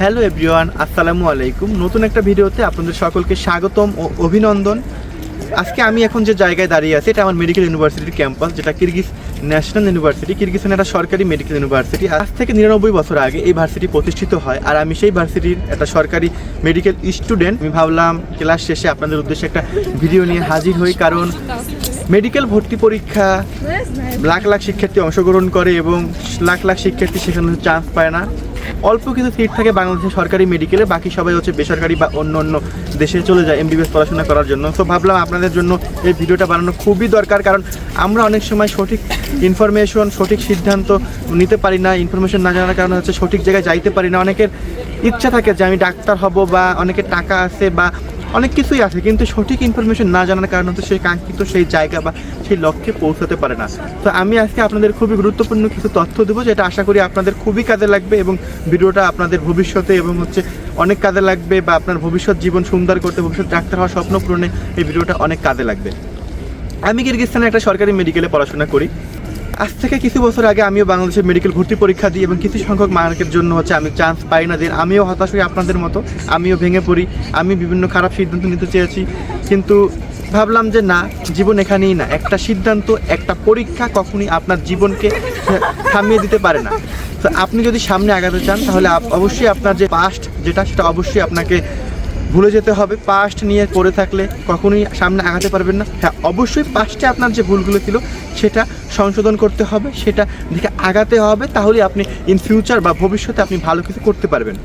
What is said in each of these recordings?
Hello everyone, আসসালামু আলাইকুম। নতুন একটা ভিডিওতে আপনাদের সকলকে স্বাগতম ও অভিনন্দন। আজকে আমি এখন যে জায়গায় দাঁড়িয়ে আছি, এটা আমার মেডিকেল ইউনিভার্সিটির ক্যাম্পাস যেটা কিরগিজ ন্যাশনাল ইউনিভার্সিটি কিরগিজস্তান একটা সরকারি মেডিকেল ইউনিভার্সিটি আজ থেকে নিরানব্বই বছর আগে এই ভার্সিটি প্রতিষ্ঠিত হয়, আর আমি সেই ভার্সিটির একটা সরকারি মেডিকেল স্টুডেন্ট আমি ভাবলাম, ক্লাস শেষে আপনাদের উদ্দেশ্যে একটা ভিডিও নিয়ে হাজির হই, কারণ মেডিকেল ভর্তি পরীক্ষা, লাখ লাখ শিক্ষার্থী অংশগ্রহণ করে এবং লাখ লাখ শিক্ষার্থী সেখানে চান্স পায় না। অল্প কিছু সিট থাকে বাংলাদেশের সরকারি মেডিকেলে, বাকি সবাই হচ্ছে বেসরকারি বা অন্য অন্য দেশে চলে যায় এমবিবিএস পড়াশোনা করার জন্য। তো ভাবলাম আপনাদের জন্য এই ভিডিওটা বানানো খুবই দরকার, কারণ আমরা অনেক সময় সঠিক ইনফরমেশন সঠিক সিদ্ধান্ত নিতে পারি না ইনফরমেশন না জানার কারণে হচ্ছে সঠিক জায়গায় যাইতে পারি না। অনেকের ইচ্ছা থাকে যে আমি ডাক্তার হব বা অনেকের টাকা আছে বা অনেক কিছুই আছে, কিন্তু সঠিক ইনফরমেশন না জানার কারণে হচ্ছে সেই কাঙ্ক্ষিত সেই জায়গা বা সেই লক্ষ্যে পৌঁছাতে পারে না। তো আমি আজকে আপনাদের খুবই গুরুত্বপূর্ণ কিছু তথ্য দেবো, যেটা আশা করি আপনাদের খুবই কাজে লাগবে এবং ভিডিওটা আপনাদের ভবিষ্যতে এবং হচ্ছে অনেক কাজে লাগবে বা আপনার ভবিষ্যৎ জীবন সুন্দর করতে, ভবিষ্যৎ ডাক্তার হওয়ার স্বপ্ন পূরণে এই ভিডিওটা অনেক কাজে লাগবে। আমি কিরগিস্তানে একটা সরকারি মেডিকেলে পড়াশোনা করি। আজ থেকে কিছু বছর আগে আমিও বাংলাদেশের মেডিকেল ভর্তি পরীক্ষা দিই এবং কিছু সংখ্যক মার্কের জন্য হচ্ছে আমি চান্স পাই না দিন আমিও হতাশ হই আপনাদের মতো, আমিও ভেঙে পড়ি, আমি বিভিন্ন খারাপ সিদ্ধান্ত নিতে চেয়েছি। কিন্তু ভাবলাম যে না, জীবন এখানেই না, একটা সিদ্ধান্ত, একটা পরীক্ষা কখনই আপনার জীবনকে থামিয়ে দিতে পারে না। তো আপনি যদি সামনে আগাতে চান, তাহলে অবশ্যই আপনার যে পাস্ট যেটা, সেটা অবশ্যই আপনাকে ভুলে যেতে হবে পাস্ট নিয়ে পড়ে থাকলে কখনোই সামনে আগাতে পারবেন না। হ্যাঁ অবশ্যই পাস্টে আপনার যে ভুলগুলো ছিল, সেটা সংশোধন করতে হবে, সেটা দিকে আগাতে হবে তাহলে আপনি ইন ফিউচার বা ভবিষ্যতে আপনি ভালো কিছু করতে পারবেন।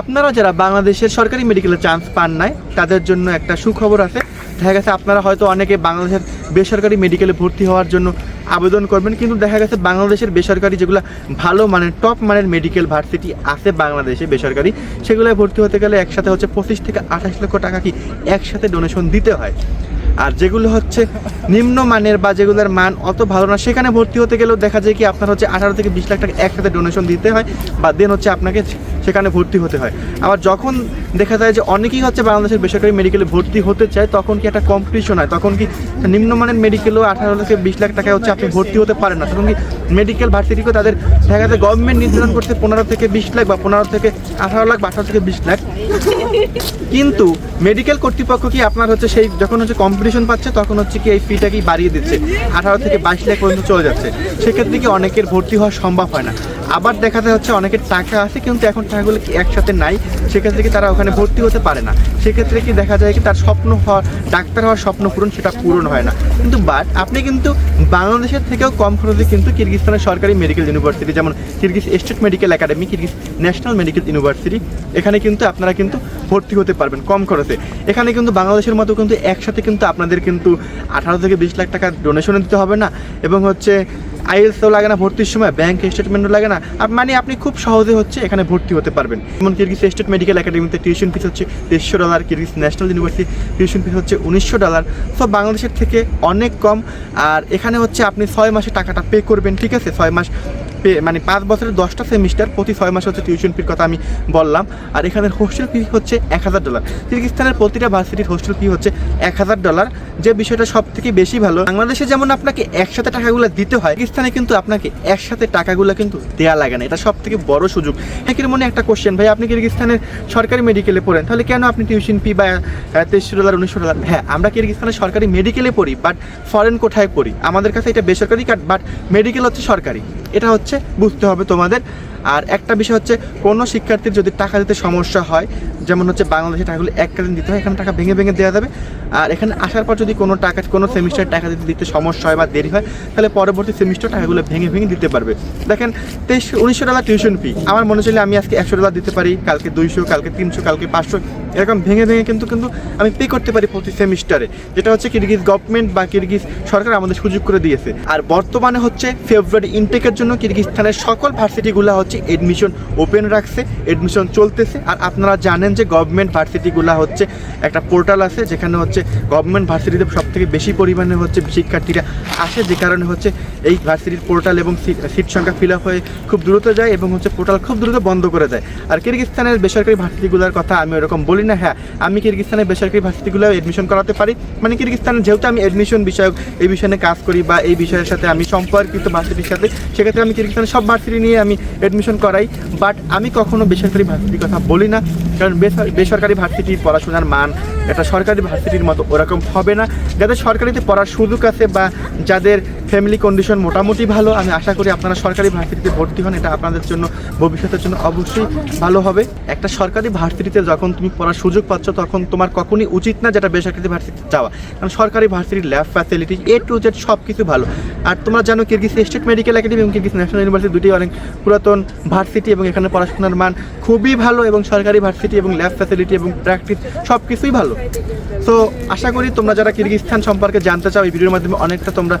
আপনারা যারা বাংলাদেশের সরকারি মেডিকেলে চান্স পান নাই, তাদের জন্য একটা সুখবর আছে। দেখা গেছে আপনারা হয়তো অনেকে বাংলাদেশের বেসরকারি মেডিকেলে ভর্তি হওয়ার জন্য আবেদন করবেন, কিন্তু দেখা গেছে বাংলাদেশের বেসরকারি যেগুলো ভালো মানের টপ মানের মেডিকেল ভার্সিটি আছে বাংলাদেশে বেসরকারি, সেগুলোয় ভর্তি হতে গেলে একসাথে হচ্ছে পঁচিশ থেকে আঠাশ লক্ষ টাকা কি একসাথে ডোনেশন দিতে হয়। আর যেগুলো হচ্ছে নিম্নমানের বা যেগুলোর মান অত ভালো না, সেখানে ভর্তি হতে গেলেও দেখা যায় কি আপনার হচ্ছে আঠারো থেকে বিশ লাখ টাকা একসাথে ডোনেশন দিতে হয়, বা দেন হচ্ছে আপনাকে সেখানে ভর্তি হতে হয়। আবার যখন দেখা যায় যে অনেকেই হচ্ছে বাংলাদেশের বেসরকারি মেডিকেলে ভর্তি হতে চায়, তখন কি একটা কম্পিটিশন হয়? তখন কি নিম্নমানের মেডিকেলেও আঠারো থেকে বিশ লাখ টাকায় হচ্ছে আপনি ভর্তি হতে পারেন না? তখন কি মেডিকেল ভার্সিটিকেও তাদের যায় গভর্নমেন্ট নির্ধারণ করতে পনেরো থেকে বিশ লাখ বা পনেরো থেকে আঠারো লাখ বা আঠারো থেকে বিশ লাখ। কিন্তু মেডিকেল কর্তৃপক্ষ কি আপনার হচ্ছে সেই যখন হচ্ছে কম্পিটিশন পাচ্ছে, তখন হচ্ছে কি এই ফিটা কি বাড়িয়ে দিচ্ছে? আঠারো থেকে বাইশ লাখ পর্যন্ত চলে যাচ্ছে। সেক্ষেত্রে কি অনেকের ভর্তি হওয়া সম্ভব হয় না। আবার দেখাতে হচ্ছে অনেকের টাকা আছে, কিন্তু এখন টাকাগুলো একসাথে নাই। সেক্ষেত্রে কি তারা ওখানে ভর্তি হতে পারে না। সেক্ষেত্রে কি দেখা যায় কি তার স্বপ্ন হওয়ার ডাক্তার হওয়ার স্বপ্ন পূরণ সেটা পূরণ হয় না। কিন্তু বাট আপনি কিন্তু বাংলাদেশের থেকেও কম খরচে কিন্তু কিরগিস্তানের সরকারি মেডিকেল ইউনিভার্সিটি যেমন Kyrgyz state medical academy Kyrgyz national medical university এখানে কিন্তু আপনারা কিন্তু ভর্তি হতে পারবেন কম খরচে। এখানে কিন্তু বাংলাদেশের মতো কিন্তু একসাথে কিন্তু আপনাদের কিন্তু আঠারো থেকে বিশ লাখ টাকা ডোনেশন দিতে হবে না। এবং হচ্ছে আইএলসও লাগে না, ভর্তির সময় ব্যাংক স্টেটমেন্টও লাগে না। মানে আপনি খুব সহজে হচ্ছে এখানে ভর্তি হতে পারবেন। যেমন কিরগিজ স্টেট মেডিকেল একাডেমিতে টিউশন ফিস হচ্ছে দেড়শো dollar Kyrgyz national university tuition fees হচ্ছে উনিশশো ডলার সব বাংলাদেশের থেকে অনেক কম। আর এখানে হচ্ছে আপনি ছয় মাসে টাকাটা পে করবেন, ঠিক আছে? ছয় মাস মানে পাঁচ বছরের দশটা সেমিস্টার প্রতি ছয় মাসে হচ্ছে টিউশন ফির কথা আমি বললাম। আর এখানের হোস্টেল ফি হচ্ছে এক হাজার ডলার কিরগিস্তানের প্রতিটা ভার্সিটির হোস্টেল ফি হচ্ছে এক হাজার ডলার যে বিষয়টা সব থেকে বেশি ভালো, বাংলাদেশে যেমন আপনাকে একসাথে টাকাগুলো দিতে হয় পাকিস্তানে কিন্তু আপনাকে একসাথে টাকাগুলো কিন্তু দেওয়া লাগে না। এটা সব থেকে বড় সুযোগ। অনেকের মনে একটা কোশ্চেন ভাই, আপনি কিরগিস্তানের সরকারি মেডিকেলে পড়েন, তাহলে কেন আপনি টিউশন ফি বা তেইশশো ডলার উনিশশো ডলার হ্যাঁ আমরা কিরগিস্তানের সরকারি মেডিকেলে পড়ি বাট ফরেন কোঠায় পড়ি। আমাদের কাছে এটা বেসরকারি কার্ড বাট মেডিকেল হচ্ছে সরকারি। এটা হচ্ছে বুঝতে হবে তোমাদের। আর একটা বিষয় হচ্ছে, কোনো শিক্ষার্থীর যদি টাকা দিতে সমস্যা হয়, যেমন হচ্ছে বাংলাদেশে টাকাগুলো এক দিন দিতে হয়, এখানে টাকা ভেঙে ভেঙে দেওয়া যাবে। আর এখানে আসার পর যদি কোনো টাকা, কোনো সেমিস্টার টাকা দিতে দিতে সমস্যা হয় বা দেরি হয়, তাহলে পরবর্তী সেমিস্টার টাকাগুলো ভেঙে ভেঙে দিতে পারবে। দেখেন, তেইশ, উনিশশো ডলার টিউশন ফি আমার মনে চলে আমি আজকে একশো ডলার দিতে পারি, কালকে দুইশো, কালকে তিনশো, কালকে পাঁচশো, এরকম ভেঙে ভেঙে কিন্তু কিন্তু আমি পে করতে পারি প্রতি সেমিস্টারে। যেটা হচ্ছে কিরগিজ গভর্নমেন্ট বা কিরগিজ সরকার আমাদের সুযোগ করে দিয়েছে। আর বর্তমানে হচ্ছে ফেব্রুয়ারি ইনটেকের জন্য কিরগিস্তানের সকল ভার্সিটিগুলো হচ্ছে এডমিশন ওপেন রাখছে এডমিশন চলতেছে। আর আপনারা জানেন যে গভর্নমেন্ট ভার্সিটিগুলো হচ্ছে একটা পোর্টাল আছে, যেখানে হচ্ছে গভর্নমেন্ট ভার্সিটিতে সব থেকে বেশি পরিমাণে হচ্ছে শিক্ষার্থীরা আসে, যে কারণে হচ্ছে এই ভার্সিটির পোর্টাল এবং সিট সংখ্যা ফিল আপ হয়ে খুব দ্রুত যায় এবং হচ্ছে পোর্টাল খুব দ্রুত বন্ধ করে দেয়। আর কিরগিস্তানের বেসরকারি ভার্সিটিগুলোর কথা আমি ওরকম বলি না হ্যাঁ আমি কিরগিস্তানের বেসরকারি ভার্সিটিগুলো এডমিশন করাতে পারি। মানে কিরগিস্তানের যেহেতু আমি এডমিশন বিষয়ক এই বিষয়ে কাজ করি বা এই বিষয়ের সাথে আমি সম্পর্কিত ভার্সিটির সাথে, সেক্ষেত্রে আমি কিরগিস্তানের সব ভার্সিটি নিয়ে আমি এডমিশন এডমিশন করাই বাট আমি কখনো বেসরকারি ভার্সিটির কথা বলি না, কারণ বেসরকারি ভার্সিটির পড়াশোনার মান একটা সরকারি ভার্সিটির মতো ওরকম হবে না। যাদের সরকারিতে পড়ার সুযোগ আছে বা যাদের ফ্যামিলি কন্ডিশন মোটামুটি ভালো, আমি আশা করি আপনারা সরকারি ভার্সিটিতে ভর্তি হন, এটা আপনাদের জন্য, ভবিষ্যতের জন্য অবশ্যই ভালো হবে। একটা সরকারি ভার্সিটিতে যখন তুমি পড়ার সুযোগ পাচ্ছ, তখন তোমার কখনই উচিত না যেটা বেসরকারি ভার্সিটিতে যাওয়া। কারণ সরকারি ভার্সিটির lab facility A to Z সব কিছু ভালো। আর তোমরা জানো কিরগিজ স্টেট মেডিকেল একাডেমি এবং কিরগিজ ন্যাশনাল ইউনিভার্সিটি দুটি অনেক পুরাতন ভার্সিটি এবং এখানে পড়াশোনার মান খুবই ভালো এবং সরকারি ভার্সিটি এবং ল্যাব ফ্যাসিলিটি এবং প্র্যাকটিস সব কিছুই ভালো। তো আশা করি তোমরা যারা কিরগিস্তান সম্পর্কে জানতে চাও, এই ভিডিওর মাধ্যমে অনেকটা তোমরা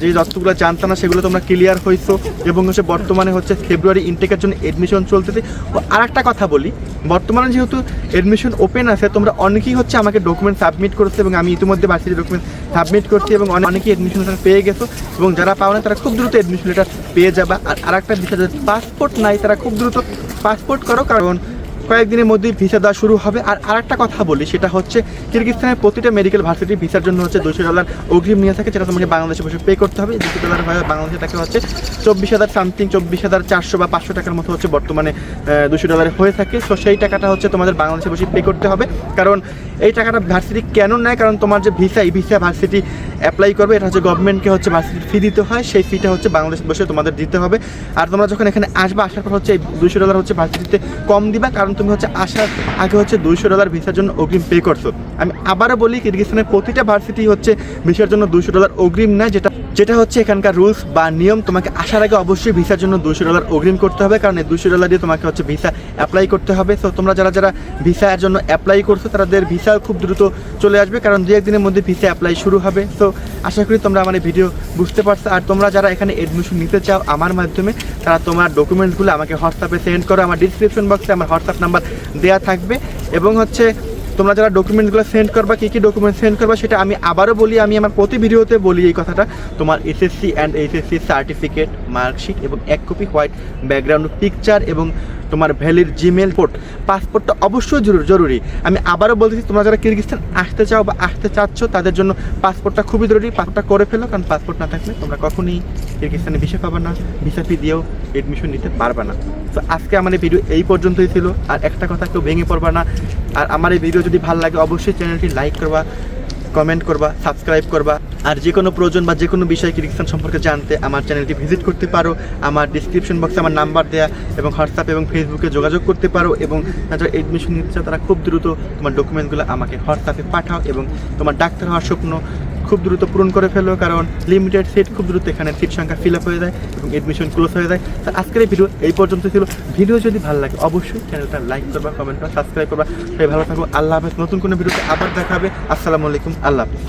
যে তথ্যগুলো জানতো না সেগুলো তোমরা ক্লিয়ার হয়েছো এবং হচ্ছে বর্তমানে হচ্ছে ফেব্রুয়ারি ইনটেকের জন্য এডমিশন চলতেছে। ও আর একটা কথা বলি, বর্তমানে যেহেতু এডমিশন ওপেন আছে, তোমরা অনেকেই হচ্ছে আমাকে ডকুমেন্ট সাবমিট করেছে এবং আমি ইতিমধ্যে ভার্সিটি ডকুমেন্ট সাবমিট করছি এবং অনে- অনেকেই এডমিশন পেয়ে গেছো এবং যারা পাও না তারা খুব দ্রুত এডমিশন লেটার পেয়ে যাবা। আর আরেকটা বিষয় যাদের পাসপোর্ট? নাই, তারা খুব দ্রুত পাসপোর্ট করো, কারণ কয়েকদিনের মধ্যেই ভিসা দেওয়া শুরু হবে। আর আরেকটা কথা বলি, সেটা হচ্ছে কিরগিস্তানের প্রতিটা মেডিকেল ভার্সিটি ভিসার জন্য হচ্ছে দুশো ডলার অগ্রিম নিয়ে থাকে, যেটা তোমাকে বাংলাদেশে বসে পে করতে হবে। দুশো ডলার হয় বাংলাদেশে টাকা হচ্ছে চব্বিশ হাজার সামথিং চব্বিশ হাজার চারশো বা পাঁচশো টাকার মতো হচ্ছে বর্তমানে দুশো ডলার হয়ে থাকে। তো সেই টাকাটা হচ্ছে তোমাদের বাংলাদেশে বসে পে করতে হবে। কারণ এই টাকাটা ভার্সিটি কেন নেয়? কারণ তোমার যে ভিসা এই ভিসা ভার্সিটি অ্যাপ্লাই করবে, এটা হচ্ছে গভর্নমেন্টকে হচ্ছে ভার্সিটি ফি দিতে হয়, সেই ফিটা হচ্ছে বাংলাদেশ বসে তোমাদের দিতে হবে। আর তোমরা যখন এখানে আসবে, আসার পর হচ্ছে এই দুশো ডলার হচ্ছে ভার্সিটিতে কম দিবা, কারণ তুমি হচ্ছে আসার আগে হচ্ছে দুইশো ডলার ভিসার জন্য অগ্রিম পে করছ। আমি আবারও বলি কিরগিস্তানের প্রতিটা ভার্সিটি হচ্ছে ভিসার জন্য দুশো ডলার অগ্রিম না যেটা যেটা হচ্ছে এখানকার রুলস বা নিয়ম, তোমাকে আসার আগে অবশ্যই ভিসার জন্য দুশো ডলার অগ্রিম করতে হবে, কারণ এই দুশো ডলার দিয়ে তোমাকে হচ্ছে ভিসা অ্যাপ্লাই করতে হবে। তো তোমরা যারা যারা ভিসার জন্য অ্যাপ্লাই করছ, তাদের ভিসা খুব দ্রুত চলে আসবে, কারণ দু একদিনের মধ্যে ভিসা অ্যাপ্লাই শুরু হবে। তো আশা করি তোমরা আমার ভিডিও বুঝতে পারছ। আর তোমরা যারা এখানে এডমিশন নিতে চাও আমার মাধ্যমে, তারা তোমার ডকুমেন্টসগুলো আমাকে হোয়াটসঅ্যাপে সেন্ড করো। আমার ডিসক্রিপশন বক্সে আমার হোয়াটসঅ্যাপ নাম্বার দেওয়া থাকবে। এবং হচ্ছে তোমরা যারা ডকুমেন্টসগুলো সেন্ড করবা, কী কী ডকুমেন্ট সেন্ড করবা, সেটা আমি আবারও বলি, আমি আমার প্রতি ভিডিওতে বলি এই কথাটা। তোমার SSC and HSC certificate marksheet এবং এক কপি হোয়াইট ব্যাকগ্রাউন্ড পিকচার এবং তোমার ভ্যালির জিমেল পোর্ট পাসপোর্টটা অবশ্যই জরুরি জরুরি। আমি আবারও বলতেছি তোমরা যারা কিরগিস্তান আসতে চাও বা আসতে চাচ্ছ, তাদের জন্য পাসপোর্টটা খুবই জরুরি। পাসপোর্টটা করে ফেলো, কারণ পাসপোর্ট না থাকলে তোমরা কখনই কিরগিস্তানে ভিসা পাবা না ভিসা ফি দিয়েও এডমিশন নিতে পারবে না। তো আজকে আমার এই ভিডিও এই পর্যন্তই ছিল। আর একটা কথা কেউ ভেঙে পড়বা না। আর আমার এই ভিডিও যদি ভালো লাগে, অবশ্যই চ্যানেলটি লাইক করবা। কমেন্ট করবা সাবস্ক্রাইব করবা, আর যে কোনো প্রয়োজন বা যে কোনো বিষয় কিরগিস্তান সম্পর্কে জানতে আমার চ্যানেলটি ভিজিট করতে পারো, আমার ডিসক্রিপশন বক্সে আমার নাম্বার দেয়া এবং হোয়াটসঅ্যাপ এবং ফেসবুকে যোগাযোগ করতে পারো এবং যারা এডমিশন নিতে চাও তারা খুব দ্রুত তোমার ডকুমেন্টগুলো আমাকে হোয়াটসঅ্যাপে পাঠাও এবং তোমার ডাক্তার হওয়ার স্বপ্ন খুব দ্রুত পূরণ করে ফেলো কারণ লিমিটেড সিট খুব দ্রুত এখানে সিট সংখ্যা ফিল আপ হয়ে যায় এবং এডমিশন ক্লোজ হয়ে যায়। তো আজকের এই ভিডিও এই পর্যন্ত ছিল। ভিডিও যদি ভালো লাগে, অবশ্যই চ্যানেলটা লাইক করবা কমেন্ট করবা সাবস্ক্রাইব করবা। সবাই ভালো থাকব আল্লাহ হাফেজ। নতুন কোনো ভিডিওতে আবার দেখাবে আসসালামু আলাইকুম, আল্লাহ হাফেজ।